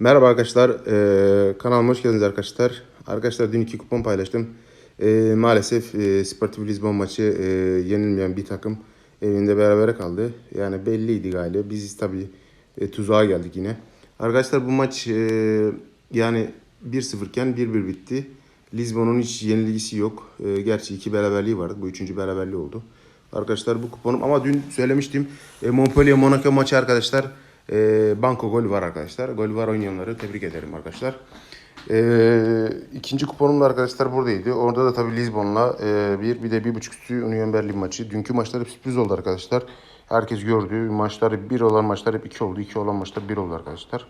Merhaba arkadaşlar, ee, kanalıma hoş geldiniz arkadaşlar. Arkadaşlar dün iki kupon paylaştım. Ee, maalesef e, Sportif Lisbon maçı e, yenilmeyen bir takım evinde berabere kaldı. Yani belliydi galiba. Biz tabii e, tuzağa geldik yine. Arkadaşlar bu maç e, yani 1-0 iken 1-1 bitti. Lisbon'un hiç yenilgisi yok. E, gerçi iki beraberliği vardı. Bu üçüncü beraberliği oldu. Arkadaşlar bu kuponum ama dün söylemiştim. E, Montpellier Monaco maçı arkadaşlar e, banko gol var arkadaşlar. Gol var oynayanları tebrik ederim arkadaşlar. E, ikinci kuponum da arkadaşlar buradaydı. Orada da tabii Lisbon'la e, bir bir de bir buçuk üstü Union Berlin maçı. Dünkü maçlar hep sürpriz oldu arkadaşlar. Herkes gördü. Maçlar bir olan maçlar hep iki oldu. iki olan maçlar bir oldu arkadaşlar.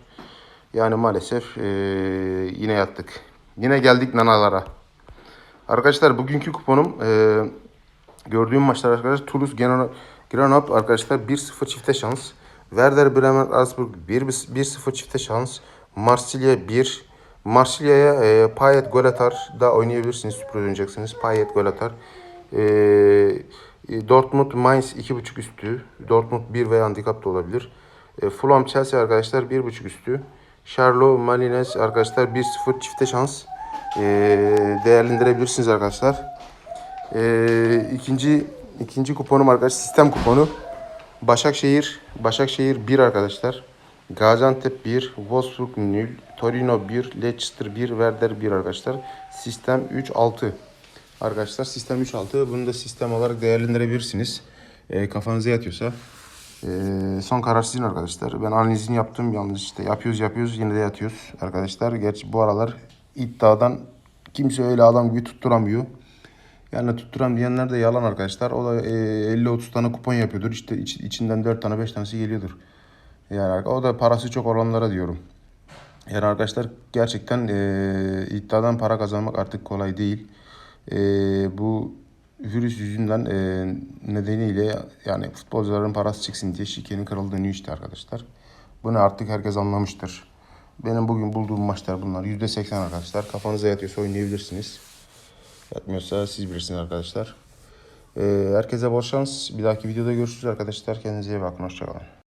Yani maalesef e, yine yattık. Yine geldik nanalara. Arkadaşlar bugünkü kuponum e, gördüğüm maçlar arkadaşlar Toulouse Grenoble arkadaşlar 1-0 çifte şans. Werder Bremen Augsburg 1-0 çifte şans. Marsilya 1 Marsilya'ya e, Payet gol atar da oynayabilirsiniz. Sürpriz oynayacaksınız. Payet gol atar. E, e, Dortmund Mainz 2.5 üstü. Dortmund 1 veya handikap da olabilir. E, Fulham Chelsea arkadaşlar 1.5 üstü. Charlo Malines arkadaşlar 1-0 çifte şans. E, değerlendirebilirsiniz arkadaşlar. E, ikinci ikinci kuponum arkadaşlar sistem kuponu. Başakşehir Başakşehir 1 arkadaşlar. Gaziantep 1, Wolfsburg 0, Torino 1, Leicester 1, Werder 1 arkadaşlar. Sistem 3-6. Arkadaşlar sistem 3-6. Bunu da sistem olarak değerlendirebilirsiniz. E, kafanıza yatıyorsa. E, son karar sizin arkadaşlar. Ben analizini yaptım. Yalnız işte yapıyoruz yapıyoruz yine de yatıyoruz arkadaşlar. Gerçi bu aralar iddiadan kimse öyle adam gibi tutturamıyor. Yani tutturan diyenler de yalan arkadaşlar. O da e, 50-30 tane kupon yapıyordur. İşte iç- içinden 4 tane 5 tanesi geliyordur. Yani o da parası çok olanlara diyorum. Yani arkadaşlar gerçekten e, iddiadan para kazanmak artık kolay değil. E, bu virüs yüzünden e, nedeniyle yani futbolcuların parası çıksın diye şikenin kırıldığını işte arkadaşlar. Bunu artık herkes anlamıştır. Benim bugün bulduğum maçlar bunlar. %80 arkadaşlar. Kafanıza yatıyorsa oynayabilirsiniz. Yatmıyorsa siz bilirsiniz arkadaşlar. E, herkese bol şans. Bir dahaki videoda görüşürüz arkadaşlar. Kendinize iyi bakın. Hoşçakalın.